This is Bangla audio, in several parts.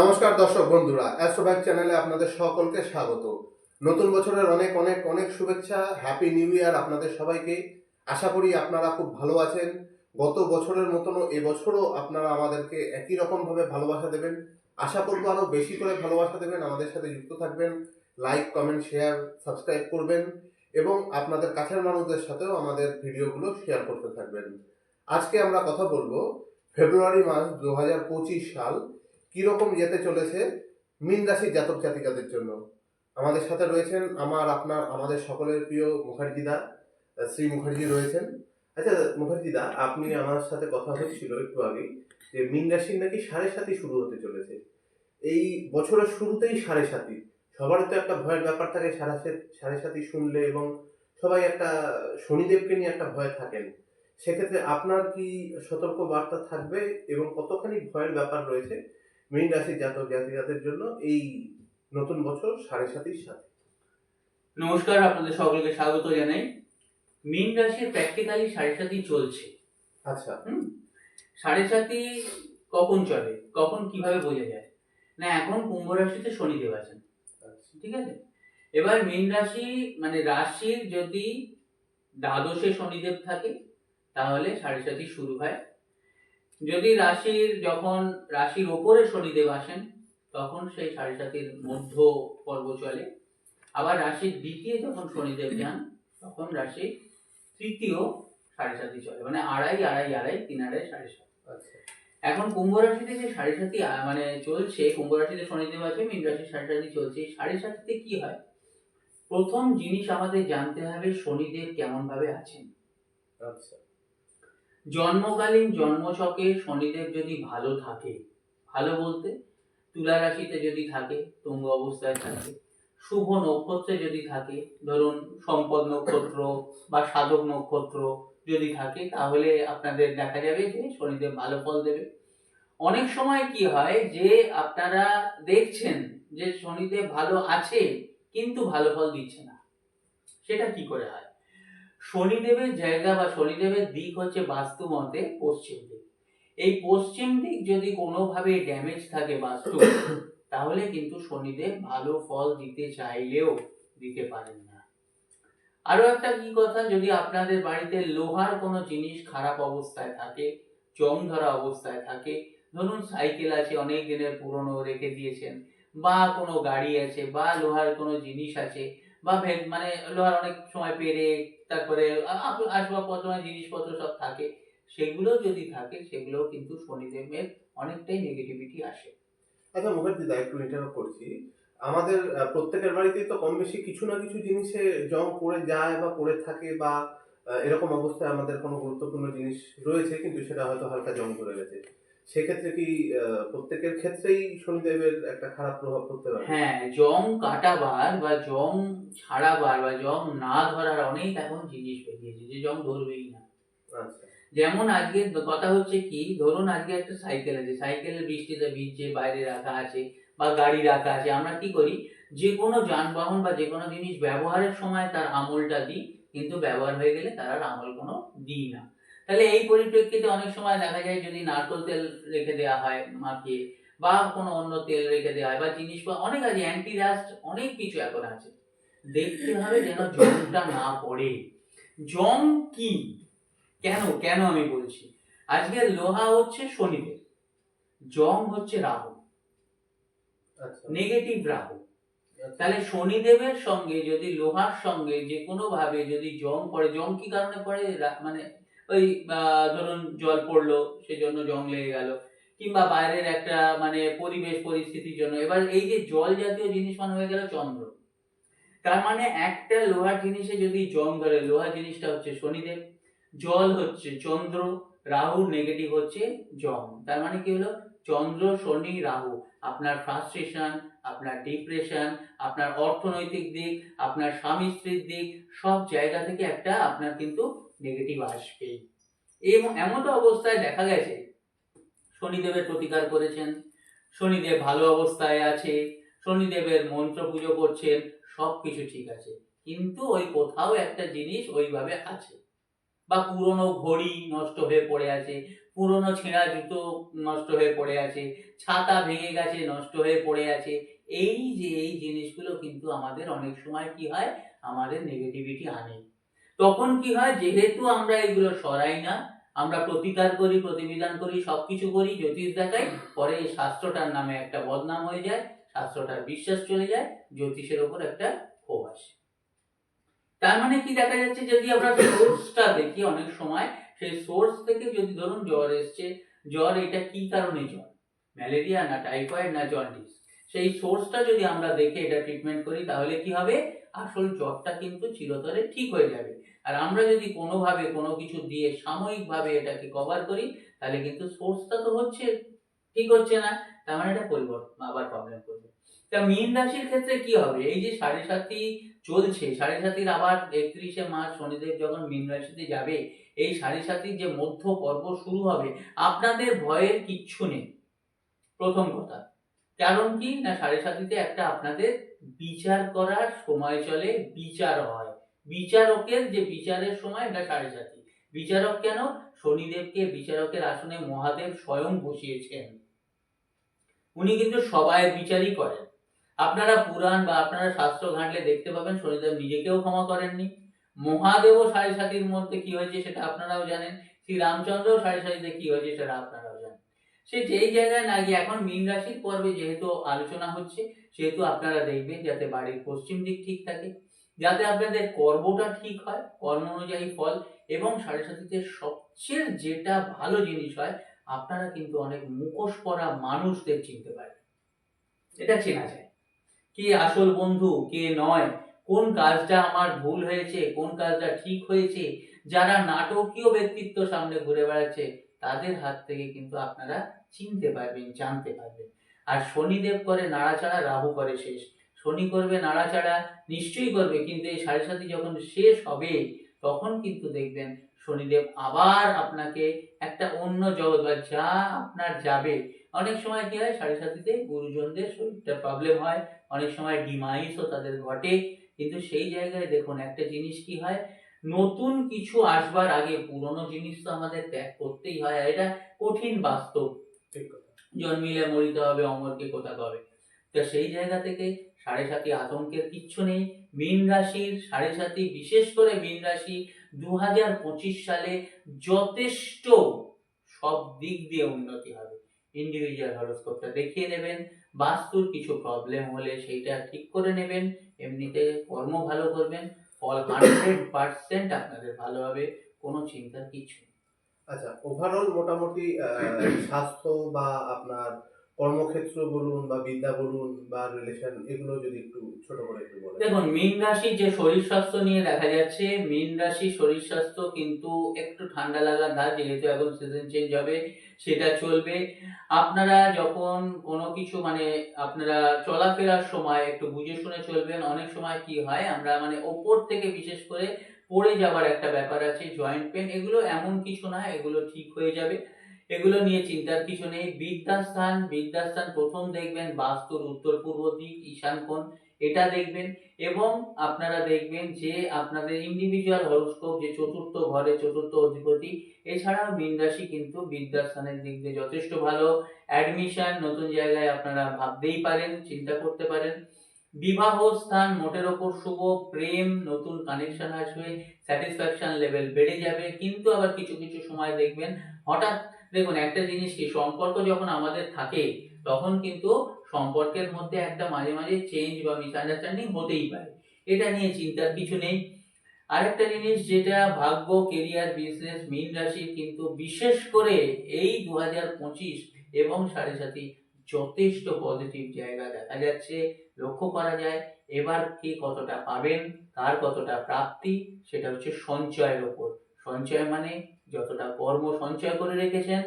নমস্কার দর্শক বন্ধুরা অ্যাস্ট্রোব্যাক চ্যানেলে আপনাদের সকলকে স্বাগত। নতুন বছরের অনেক অনেক অনেক শুভেচ্ছা হ্যাপি নিউ ইয়ার আপনাদের সবাইকে। আশা করি আপনারা খুব ভালো আছেন। গত বছরের মতনও এবছরও আপনারা আমাদেরকে একই রকমভাবে ভালোবাসা দেবেন। আশা করব আরও বেশি করে ভালোবাসা দেবেন, আমাদের সাথে যুক্ত থাকবেন। লাইক কমেন্ট শেয়ার সাবস্ক্রাইব করবেন এবং আপনাদের কাছের মানুষদের সাথেও আমাদের ভিডিওগুলো শেয়ার করতে থাকবেন। আজকে আমরা কথা বলব ফেব্রুয়ারি মাস দু হাজার পঁচিশ সাল। কীরকম যেতে চলেছে মিন জাতক জাতিকাদের জন্য। আমাদের সাথে রয়েছেন আমার, আপনার, আমাদের সকলের প্রিয় মুখার্জিদা, শ্রী মুখার্জি রয়েছেন। আচ্ছা মুখার্জিদা, আপনি আমার সাথে কথা হচ্ছিল একটু আগে যে মিন নাকি সাড়ে সাতই শুরু হতে চলেছে। এই বছরের শুরুতেই সাড়ে সাতই। সবারই তো একটা ভয়ের ব্যাপার থাকে, সাড়ে সাত, সাড়ে সাতই শুনলে এবং সবাই একটা শনিদেবকে নিয়ে একটা ভয় থাকেন। সেক্ষেত্রে আপনার কি সতর্ক বার্তা থাকবে এবং কতখানি ভয়ের ব্যাপার রয়েছে মীন রাশির জাতক জাতিকাদের জন্য এই নতুন বছর সাড়ে সাতির সাথে নমস্কার আপনাদের সকলকে স্বাগত জানাই। মীন রাশির প্র্যাকটিক্যালি সাড়ে সাতই চলছে। আচ্ছা। হুম? সাড়ে সাতই কখন চলে? কখন কীভাবে বোঝা যায়? না এখন কুম্ভ রাশিতে শনিদেব আছেন। আচ্ছা। ঠিক আছে? এবার মীন রাশি মানে রাশির যদি দ্বাদশে শনিদেব থাকে তাহলে সাড়ে সাতই শুরু হয়। যদি রাশির যখন রাশির ওপরে শনিদেব আসেন তখন সেই সাড়ে সাতির মধ্য পর্ব চলে। আবার রাশির দ্বিতীয় যখন শনিদেব যান তখন রাশির তৃতীয় সাড়ে সাতই চলে। মানে আড়াই আড়াই আড়াই তিন আড়াই সাড়ে সাত। আচ্ছা। এখন কুম্ভ রাশিতে যে সাড়ে সাতই মানে চলছে কুম্ভ রাশিতে শনিদেব আছে মীন রাশির সাড়ে সাতই চলছে সাড়ে সাততে কি হয়? প্রথম জিনিস আমাদের জানতে হবে শনিদেব কেমন ভাবে আছেন। আচ্ছা। জন্মকালীন জন্মছকে শনিদেব যদি ভালো থাকে, ভালো বলতে তুলা রাশিতে যদি থাকে, তুঙ্গ অবস্থায় থাকে, শুভ নক্ষত্রে যদি থাকে, ধরুন সম্পদ নক্ষত্র বা সাধক নক্ষত্র যদি থাকে, তাহলে আপনাদের দেখা যাবে যে শনিদেব ভালো ফল দেবে। অনেক সময় কি হয় যে আপনারা দেখছেন যে শনিদেব ভালো আছে, কিন্তু ভালো ফল দিচ্ছে না। সেটা কি করে হয়? শনিদেবের জায়গা বা শনিদেবের দিক হচ্ছে বাস্তু মতে পশ্চিম দিক। এই পশ্চিম দিক যদি কোনোভাবে ড্যামেজ থাকে বাস্তু, তাহলে কিন্তু শনিদেব ভালো ফল দিতে চাইলেও দিতে পারেন না। আরও একটা কি কথা, যদি আপনাদের বাড়িতে লোহার কোনো জিনিস খারাপ অবস্থায় থাকে জং ধরা অবস্থায় থাকে, ধরুন সাইকেল আছে, অনেক দিনের পুরনো রেখে দিয়েছেন, বা কোনো গাড়ি আছে, বা লোহার কোনো জিনিস আছে, বা মানে লোহার অনেক সময় পেরে তারপরে আসবাবপত্র মানে জিনিসপত্র সব থাকে। সেগুলো যদি থাকে সেগুলো কিন্তু শনিদেবের অনেকটাই নেগেটিভিটি আসে। আচ্ছা মুখার্জিদা একটু ইন্টারভিউ করছি। আমাদের প্রত্যেকের বাড়িতেই তো কম বেশি কিছু না কিছু জিনিসে জং পড়ে যায় বা পড়ে থাকে বা এরকম অবস্থায় আমাদের কোনো গুরুত্বপূর্ণ জিনিস রয়েছে, কিন্তু সেটা হয়তো হালকা জং ধরে গেছে। সেক্ষেত্রে কি প্রত্যেকের ক্ষেত্রেই শনিদেবের একটা খারাপ প্রভাব পড়তে পারে? হ্যাঁ জং কাটাবার বা জং ছাড়াবার বা জং না ধরার অনেক এখন জিনিস বেরিয়েছে যে জং ধরবেই না। আচ্ছা। যেমন আজকে কথা হচ্ছে কি ধরুন আজকে একটা সাইকেল আছে সাইকেলের বৃষ্টিতে ভিজছে বাইরে রাখা আছে বা গাড়ি রাখা আছে আমরা কি করি যে কোনো যানবাহন বা যে কোনো জিনিস ব্যবহারের সময় তার আমলটা দিই কিন্তু ব্যবহার হয়ে গেলে তার আর আমল কোনো দিই না। তাহলে এই পরিপ্রেক্ষিতে অনেক সময় দেখা যায় যদি নারকোল তেল রেখে দেওয়া হয় মাখিয়ে বা কোনো অন্য তেল রেখে দেওয়া হয় বা জিনিস বা অনেক আছে অ্যান্টি রাস্ট অনেক কিছু এখন আছে। দেখতে হবে যেন জংটা না পড়ে। জং কি? কেন? কেন আমি বলছি? আজকে লোহা হচ্ছে শনিদেব জং হচ্ছে রাহু। আচ্ছা। নেগেটিভ রাহু। আচ্ছা। তাহলে শনিদেবের সঙ্গে যদি লোহার সঙ্গে যে কোনো ভাবে যদি জং পড়ে জং কি কারণে পড়ে? মানে ওই ধরুন জল পড়ল, সেজন্য জং লেগে গেল। কিংবা বাইরের একটা মানে পরিবেশ, পরিস্থিতির জন্য। এবার এই যে জল জাতীয় জিনিস মানে হয়ে গেল চন্দ্র। তার মানে একটা লোহার জিনিসে যদি জং ধরে, লোহার জিনিসটা হচ্ছে শনিদেব, জল হচ্ছে চন্দ্র, রাহু নেগেটিভ হচ্ছে জং। তার মানে কি হলো? চন্দ্র, শনি, রাহু। আপনার ফ্রাস্ট্রেশন আপনার ডিপ্রেশন আপনার অর্থনৈতিক দিক, আপনার স্বামী স্ত্রীর দিক, সব জায়গা থেকে একটা আপনার কিন্তু নেগেটিভ আসবেই। এবং এমন অবস্থায় দেখা গেছে, শনিদেবের প্রতিকার করেছেন, শনিদেব ভালো অবস্থায় আছে, শনিদেবের মন্ত্র পুজো করছেন সব কিছু ঠিক আছে। কিন্তু ওই কোথাও একটা জিনিস ওইভাবে আছে। বা পুরনো ঘড়ি নষ্ট হয়ে পড়ে আছে, পুরনো ছেঁড়া জুতো নষ্ট হয়ে পড়ে আছে, ছাতা ভেঙে গেছে, নষ্ট হয়ে পড়ে আছে। এই যে এই জিনিসগুলো কিন্তু আমাদের অনেক সময় কি হয়? আমাদের নেগেটিভিটি আনে তখন কি হয়, যেহেতু আমরা এগুলো সরাই না, আমরা প্রতিকার করি, প্রতিবিধান করি, সবকিছু করি, জ্যোতিষ দেখাই, পরে এই শাস্ত্রটার নামে একটা বদনাম হয়ে যায়, শাস্ত্রটার বিশ্বাস চলে যায়, জ্যোতিষের ওপর একটা ক্ষোভ আসে। তার মানে কি দেখা যাচ্ছে, যদি আমরা সোর্সটা দেখি অনেক সময়, সেই সোর্স থেকে যদি ধরুন জ্বর এসছে, জ্বর এটা কি কারণে জ্বর? ম্যালেরিয়া না টাইফয়েড না জন্ডিস? সেই সোর্সটা যদি আমরা দেখে এটা ট্রিটমেন্ট করি, তাহলে কি হবে? আসল জ্বরটা কিন্তু চিরতরে ঠিক হয়ে যাবে। আর আমরা যদি কোনোভাবে কোনো কিছু দিয়ে সাময়িকভাবে এটাকে কভার করি, তাহলে কিন্তু সোর্সটা তো হচ্ছে, ঠিক হচ্ছে না। তার মানে এটা পরিবর্তন, আবার প্রবলেম করবে। তা মীন রাশির ক্ষেত্রে কি হবে? এই যে সাড়ে সাতই চলছে, সাড়ে সাতির আবার একত্রিশে মার্চ শনিদেব যখন মীন রাশিতে যাবে, এই সাড়ে সাতির যে মধ্য পর্ব শুরু হবে, আপনাদের ভয়ের কিচ্ছু নেই। প্রথম কথা। কারণ কি? না, সাড়ে সাতিতে একটা আপনাদের বিচার করার সময় চলে, বিচার হয়। বিচারকের যে বিচারের সময় এটা সাড়ে সাতি বিচারক কেন? শনিদেবকে, বিচারকের আসনে মহাদেব স্বয়ং বসিয়েছেন। উনি কিন্তু সবাই বিচারই করেন। আপনারা পুরাণ বা আপনারা শাস্ত্র ঘাঁটলে দেখতে পাবেন, শনিদেব নিজেকেও ক্ষমা করেননি। মহাদেবও সাড়ে সাতির মধ্যে কি হয়েছে সেটা আপনারাও জানেন। শ্রী রামচন্দ্রও সাড়ে সাতিতে কি হয়েছে সেটা আপনারাও জানেন। সে যেই জায়গায় না গিয়ে এখন মীন রাশির পর্বে যেহেতু আলোচনা হচ্ছে, সেহেতু আপনারা দেখবেন যাতে বাড়ির পশ্চিম দিক ঠিক থাকে। যাতে আপনাদের কর্মটা ঠিক হয়, কর্ম অনুযায়ী ফল এবং সাড়ে সাতিতে সবচেয়ে যেটা ভালো জিনিস হয়, আপনারা কিন্তু অনেক মুখোশ পরা মানুষদের চিনতে পারেন। এটা চেনা যায়। কে আসল বন্ধু, কে নয়, কোন কাজটা আমার ভুল হয়েছে, কোন কাজটা ঠিক হয়েছে, যারা নাটকীয় ব্যক্তিত্ব সামনে ঘুরে বেড়াচ্ছে, তাদের হাত থেকে কিন্তু আপনারা চিনতে পারবেন, জানতে পারবেন। আর শনিদেব করে নাড়াচাড়া, রাহু করে শেষ। শনি করবে নাড়াচাড়া নিশ্চয়ই করবে কিন্তু এই সাড়ে সাথে যখন শেষ হবে তখন কিন্তু দেখবেন শনিদেব আবার আপনাকে একটা অন্য জগৎ বা যা আপনার যাবে। অনেক সময় কি হয় সাড়ে সাথীতে গুরুজনদের শরীরটা প্রবলেম হয় অনেক সময় ডিমাইসও তাদের ঘটে কিন্তু সেই জায়গায় দেখুন একটা জিনিস কি হয় নতুন কিছু আসবার আগে পুরনো জিনিস তো আমাদের ত্যাগ করতেই হয় আর এটা কঠিন বাস্তব। জন্মিলে মরিতে হবে অমরকে কোথা হবে। তো সেই জায়গা থেকে সাড়ে সাতি আতঙ্কের কিচ্ছু নেই। মীন রাশির সাড়ে সাতি বিশেষ করে মীন রাশি দু সালে যথেষ্ট সব দিক দিয়ে উন্নতি হবে। ইন্ডিভিজুয়াল হরোস্কোপটা দেখিয়ে নেবেন। বাস্তুর কিছু প্রবলেম হলে সেইটা ঠিক করে নেবেন। এমনিতে কর্ম ভালো করবেন। ফল হান্ড্রেড পার্সেন্ট আপনাদের ভালো হবে। কোনো চিন্তার কিছু। আচ্ছা ওভারঅল মোটামুটি স্বাস্থ্য বা আপনার কর্মক্ষেত্র বলুন বা বিদ্যা বলুন বা রিলেশন এগুলো যদি একটু ছোট করে একটু বলেন। দেখুন, মীন রাশি যে শরীর স্বাস্থ্য নিয়ে দেখা যাচ্ছে, মীন রাশি শরীর স্বাস্থ্য কিন্তু একটু ঠান্ডা লাগার ধার যেহেতু এখন সিজন চেঞ্জ হবে, সেটা চলবে। আপনারা যখন কোনো কিছু মানে আপনারা চলাফেরার সময় একটু বুঝে শুনে চলবেন, অনেক সময় কি হয়, আমরা মানে ওপর থেকে বিশেষ করে পড়ে যাবার একটা ব্যাপার আছে জয়েন্ট পেন এগুলো এমন কিছু না, এগুলো ঠিক হয়ে যাবে। এগুলো নিয়ে চিন্তার কিছু নেই। বিদ্যাস্থান বিদ্যাস্থান প্রথম দেখবেন, বাস্তুর উত্তর পূর্ব দিক, ঈশান কোণ, এটা দেখবেন। এবং আপনারা দেখবেন যে আপনাদের ইন্ডিভিজুয়াল হরোস্কোপ যে চতুর্থ ঘরে চতুর্থ অধিপতি, এছাড়াও মীন রাশি কিন্তু বিদ্যাস্থানের দিক দিয়ে যথেষ্ট ভালো। অ্যাডমিশন নতুন জায়গায় আপনারা ভাবতেই পারেন, চিন্তা করতে পারেন। বিবাহ স্থান, মোটের ওপর শুভ, প্রেম, নতুন কানেকশন আসবে স্যাটিসফ্যাকশন লেভেল বেড়ে যাবে। কিন্তু আবার কিছু কিছু সময় দেখবেন, হঠাৎ দেখুন, একটা জিনিস কি, সম্পর্ক যখন আমাদের থাকে, তখন কিন্তু সম্পর্কের মধ্যে একটা মাঝে মাঝে চেঞ্জ বা মিসআন্ডারস্ট্যান্ডিং হতেই পারে। এটা নিয়ে চিন্তার কিছু নেই। আরেকটা জিনিস যেটা ভাগ্য কেরিয়ার বিজনেস মীন রাশির কিন্তু বিশেষ করে এই দু এবং সাড়ে সাথী যথেষ্ট পজিটিভ জায়গা দেখা যাচ্ছে, লক্ষ্য করা যায়। এবার কে কতটা পাবেন, কার কতটা প্রাপ্তি, সেটা হচ্ছে সঞ্চয়ের ওপর। সঞ্চয় মানে যতটা কর্ম সঞ্চয় করে রেখেছেন,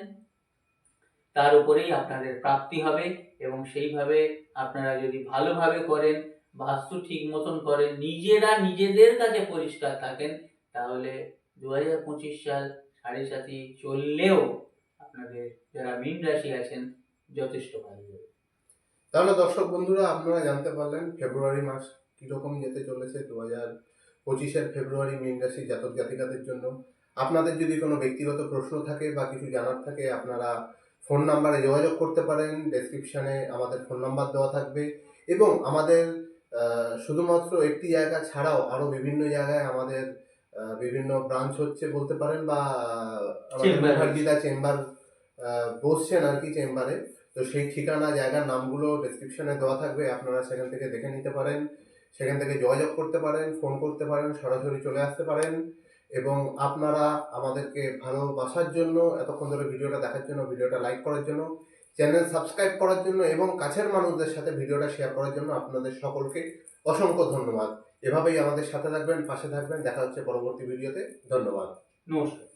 তার উপরেই আপনাদের প্রাপ্তি হবে এবং সেইভাবে আপনারা যদি ভালোভাবে করেন, বাস্তু ঠিক মতন করেন, নিজেরা নিজেদের কাছে পরিষ্কার থাকেন, তাহলে দু হাজার পঁচিশ সাল সাড়ে সাথে চললেও আপনাদের যারা মীন রাশি আছেন যথেষ্ট ভালো যাবে তাহলে দর্শক বন্ধুরা, আপনারা জানতে পারলেন ফেব্রুয়ারি মাস কীরকম যেতে চলেছে দু হাজার পঁচিশের ফেব্রুয়ারি মীন রাশি জাতক জাতিকাদের জন্য। আপনাদের যদি কোনো ব্যক্তিগত প্রশ্ন থাকে বা কিছু জানার থাকে আপনারা ফোন নাম্বারে যোগাযোগ করতে পারেন। ডেসক্রিপশানে আমাদের ফোন নাম্বার দেওয়া থাকবে। এবং আমাদের শুধুমাত্র একটি জায়গা ছাড়াও আরও বিভিন্ন জায়গায় আমাদের বিভিন্ন ব্রাঞ্চ হচ্ছে বলতে পারেন বা মুখার্জিদা চেম্বার বসছেন আর কি চেম্বারে। তো সেই ঠিকানা জায়গার নামগুলো ডেসক্রিপশানে দেওয়া থাকবে। আপনারা সেখান থেকে দেখে নিতে পারেন। সেখান থেকে যোগাযোগ করতে পারেন ফোন করতে পারেন, সরাসরি চলে আসতে পারেন এবং আপনারা আমাদেরকে ভালোবাসার জন্য, এতক্ষণ ধরে ভিডিওটা দেখার জন্য, ভিডিওটা লাইক করার জন্য চ্যানেল সাবস্ক্রাইব করার জন্য এবং কাছের মানুষদের সাথে ভিডিওটা শেয়ার করার জন্য আপনাদের সকলকে অসংখ্য ধন্যবাদ। এভাবেই আমাদের সাথে থাকবেন, পাশে থাকবেন, দেখা হচ্ছে পরবর্তী ভিডিওতে। ধন্যবাদ। নমস্কার।